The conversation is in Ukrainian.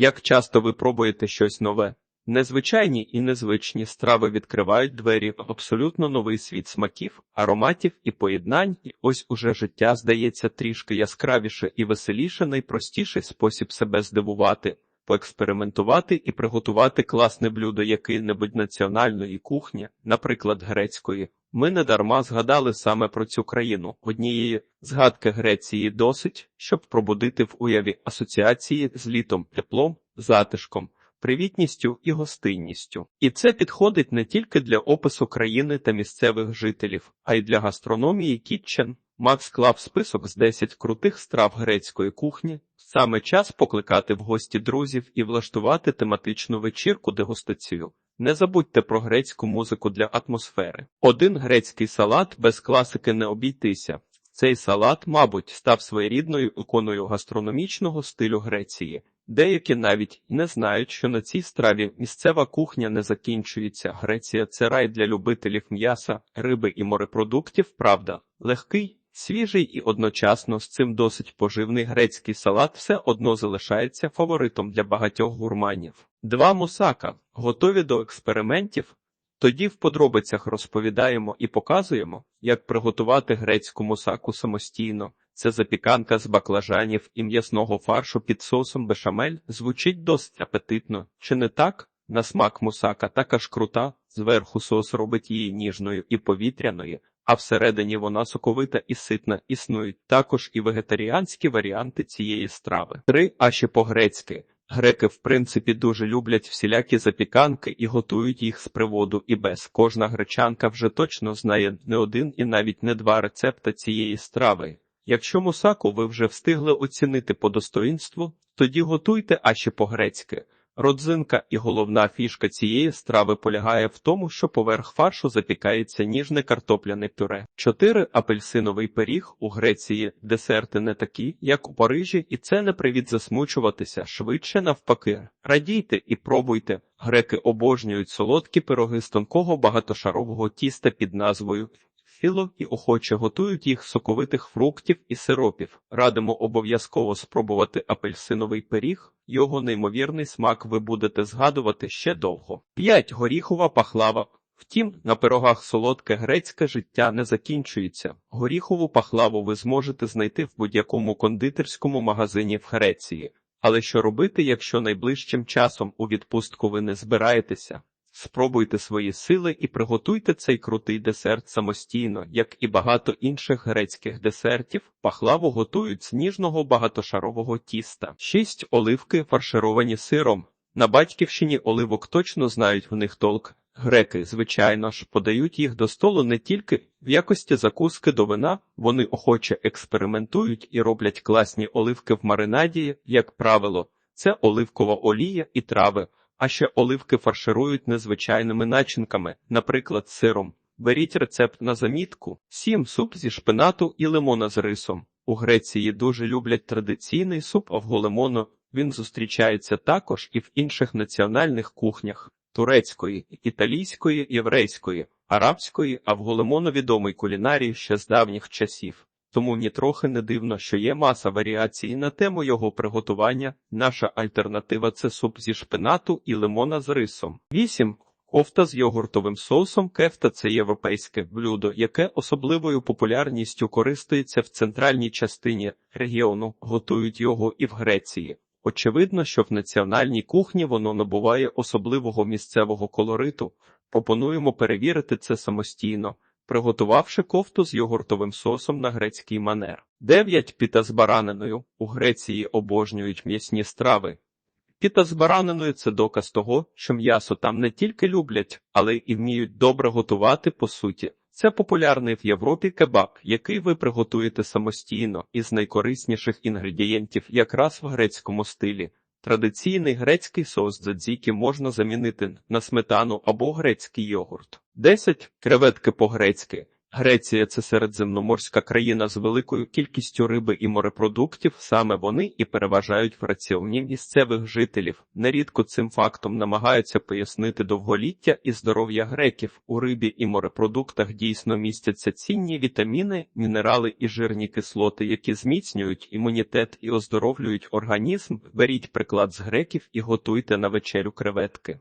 Як часто ви пробуєте щось нове? Незвичайні і незвичні страви відкривають двері в абсолютно новий світ смаків, ароматів і поєднань, і ось уже життя здається трішки яскравіше і веселіше, найпростіший спосіб себе здивувати, поекспериментувати і приготувати класне блюдо якої-небудь національної кухні, наприклад, грецької. Ми недарма згадали саме про цю країну. Однієї згадки Греції досить, щоб пробудити в уяві асоціації з літом, теплом, затишком привітністю і гостинністю. І це підходить не тільки для опису країни та місцевих жителів, а й для гастрономії Кітчен. Макс склав список з 10 крутих страв грецької кухні. Саме час покликати в гості друзів і влаштувати тематичну вечірку дегустацію. Не забудьте про грецьку музику для атмосфери. Один грецький салат без класики не обійтися. Цей салат, мабуть, став своєрідною іконою гастрономічного стилю Греції. Деякі навіть не знають, що на цій страві місцева кухня не закінчується. Греція це рай для любителів м'яса, риби і морепродуктів. Правда, легкий, свіжий і одночасно з цим досить поживний грецький салат все одно залишається фаворитом для багатьох гурманів. Два мусака готові до експериментів. Тоді в подробицях розповідаємо і показуємо, як приготувати грецьку мусаку самостійно. Це запіканка з баклажанів і м'ясного фаршу під соусом бешамель звучить досить апетитно. Чи не так? На смак мусака така ж крута, зверху соус робить її ніжною і повітряною, а всередині вона соковита і ситна. Існують також і вегетаріанські варіанти цієї страви. Три, а ще по-грецьки. Греки, в принципі, дуже люблять всілякі запіканки і готують їх з приводу і без. Кожна гречанка вже точно знає не один і навіть не два рецепта цієї страви. Якщо мусаку ви вже встигли оцінити по достоїнству, тоді готуйте а ще по-грецьки. Родзинка і головна фішка цієї страви полягає в тому, що поверх фаршу запікається ніжне картопляне пюре. 4. апельсиновий пиріг у Греції десерти не такі, як у Парижі, і це не привід засмучуватися швидше навпаки. Радійте і пробуйте. Греки обожнюють солодкі пироги з тонкого багатошарового тіста під назвою філо і охоче готують їх з соковитих фруктів і сиропів. Радимо обов'язково спробувати апельсиновий пиріг. Його неймовірний смак ви будете згадувати ще довго. 5. горіхова пахлава. Втім, на пирогах солодке грецьке життя не закінчується. Горіхову пахлаву ви зможете знайти в будь-якому кондитерському магазині в Греції. Але що робити, якщо найближчим часом у відпустку ви не збираєтеся? Спробуйте свої сили і приготуйте цей крутий десерт самостійно, як і багато інших грецьких десертів. Пахлаву готують з ніжного багатошарового тіста. 6. оливки фаршировані сиром. На батьківщині оливок точно знають в них толк. Греки, звичайно ж, подають їх до столу не тільки в якості закуски до вина, вони охоче експериментують і роблять класні оливки в маринаді, як правило, це оливкова олія і трави. А ще оливки фарширують незвичайними начинками, наприклад, сиром. Беріть рецепт на замітку. 7. суп зі шпинату і лимона з рисом. У Греції дуже люблять традиційний суп авголемону. Він зустрічається також і в інших національних кухнях турецької, італійської, єврейської, арабської, а в відомий кулінарії ще з давніх часів. Тому нітрохи не дивно, що є маса варіацій на тему його приготування. Наша альтернатива це суп зі шпинату і лимона з рисом. 8. Кофта з йогуртовим соусом. Кефта це європейське блюдо, яке особливою популярністю користується в центральній частині регіону, готують його і в Греції. Очевидно, що в національній кухні воно набуває особливого місцевого колориту. Пропонуємо перевірити це самостійно приготувавши кофту з йогуртовим сосом на грецький манер. 9. Піта з бараниною. У Греції обожнюють м'ясні страви. Піта з бараниною це доказ того, що м'ясо там не тільки люблять, але й вміють добре готувати по суті. Це популярний в Європі кебаб, який ви приготуєте самостійно із найкорисніших інгредієнтів якраз в грецькому стилі. Традиційний грецький соус дзадзіки можна замінити на сметану або грецький йогурт. 10. креветки по-грецьки. Греція це середземноморська країна з великою кількістю риби і морепродуктів. Саме вони і переважають в раціоні місцевих жителів. Нерідко цим фактом намагаються пояснити довголіття і здоров'я греків. У рибі і морепродуктах дійсно містяться цінні вітаміни, мінерали і жирні кислоти, які зміцнюють імунітет і оздоровлюють організм. Беріть приклад з греків і готуйте на вечерю креветки.